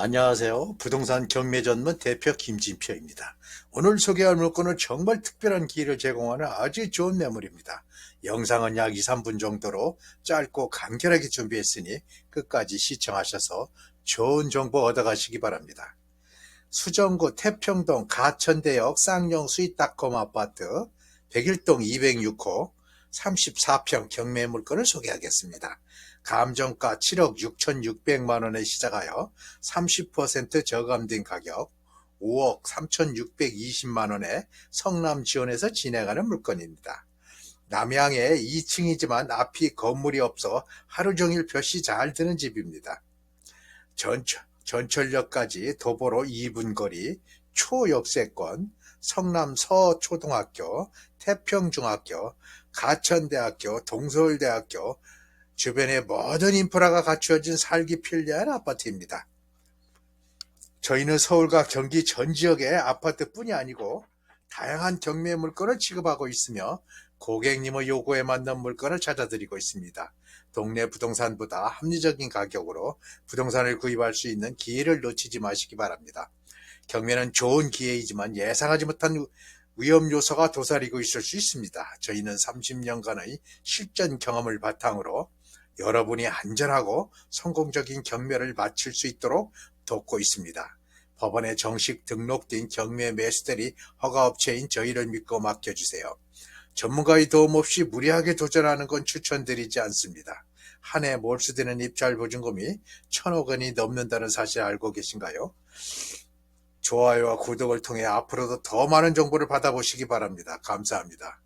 안녕하세요. 부동산 경매 전문 대표 김진표입니다. 오늘 소개할 물건은 정말 특별한 기회를 제공하는 아주 좋은 매물입니다. 영상은 약 2, 3분 정도로 짧고 간결하게 준비했으니 끝까지 시청하셔서 좋은 정보 얻어가시기 바랍니다. 수정구 태평동 가천대역 쌍용 스윗닷컴 아파트 101동 206호 34평 경매 물건을 소개하겠습니다. 감정가 7억 6,600만 원에 시작하여 30% 저감된 가격 5억 3,620만 원에 성남 지원에서 진행하는 물건입니다. 남양에 2층이지만 앞이 건물이 없어 하루 종일 볕이 잘 드는 집입니다. 전철, 전철역까지 도보로 2분 거리, 초역세권, 성남 서초등학교, 태평중학교, 가천대학교, 동서울대학교, 주변에 모든 인프라가 갖추어진 살기 편리한 아파트입니다. 저희는 서울과 경기 전 지역의 아파트뿐이 아니고 다양한 경매 물건을 취급하고 있으며 고객님의 요구에 맞는 물건을 찾아드리고 있습니다. 동네 부동산보다 합리적인 가격으로 부동산을 구입할 수 있는 기회를 놓치지 마시기 바랍니다. 경매는 좋은 기회이지만 예상하지 못한 위험 요소가 도사리고 있을 수 있습니다. 저희는 30년간의 실전 경험을 바탕으로 여러분이 안전하고 성공적인 경매를 마칠 수 있도록 돕고 있습니다. 법원에 정식 등록된 경매 매수대리 허가업체인 저희를 믿고 맡겨주세요. 전문가의 도움 없이 무리하게 도전하는 건 추천드리지 않습니다. 한 해 몰수되는 입찰 보증금이 천억 원이 넘는다는 사실 알고 계신가요? 좋아요와 구독을 통해 앞으로도 더 많은 정보를 받아보시기 바랍니다. 감사합니다.